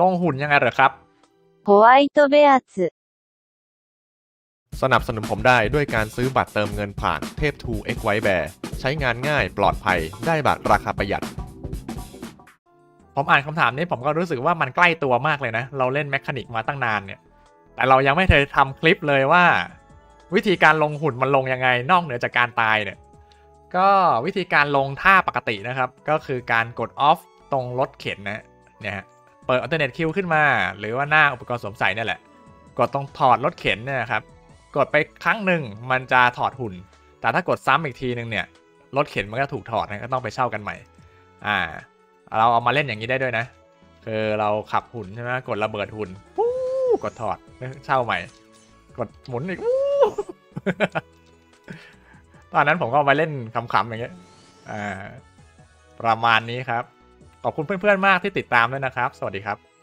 ลงหุ่นยังไงเหรอครับโฮไวโตเบอัสสนับสนุนผมได้ด้วยการซื้อบัตรเติมเงินผ่านเทพทูเอ็กไวแบร์ใช้งานง่ายปลอดภัยได้บัตรราคาประหยัด ผมอ่านคำถามนี้ผมก็รู้สึกว่ามันใกล้ตัวมากเลยนะ เราเล่นแมคานิกมาตั้งนานเนี่ย แต่เรายังไม่เคยทำคลิปเลยว่า วิธีการลงหุ่นมันลงยังไงนอกเหนือจากการตายเนี่ย ก็วิธีการลงท่าปกตินะครับ ก็คือการกดออฟตรงรถเข็นนะเนี่ย เปิดอัลเทอร์เนทคิวขึ้นมา หรือว่าหน้าอุปกรณ์สวมใส่เนี่ยแหละ กดตรงถอดรถเข็นเนี่ยครับ กดไปครั้งหนึ่งมันจะถอดหุ่น แต่ถ้ากดซ้ำอีกทีหนึ่งเนี่ยรถเข็นมันก็ถูกถอดนะก็ต้องไปเช่ากันใหม่ อ่า เราเอามาเล่นอย่างนี้ได้ด้วยนะ คือเราขับหุ่นใช่ไหมกดระเบิดหุ่นวู้กดถอดเช่าใหม่ กดหมุนอีกวู้ตอนนั้นผมก็มาเล่นขำๆอย่างเงี้ย อ่า ประมาณนี้ครับ ขอบคุณเพื่อนๆมากที่ติดตามด้วยนะครับ สวัสดีครับ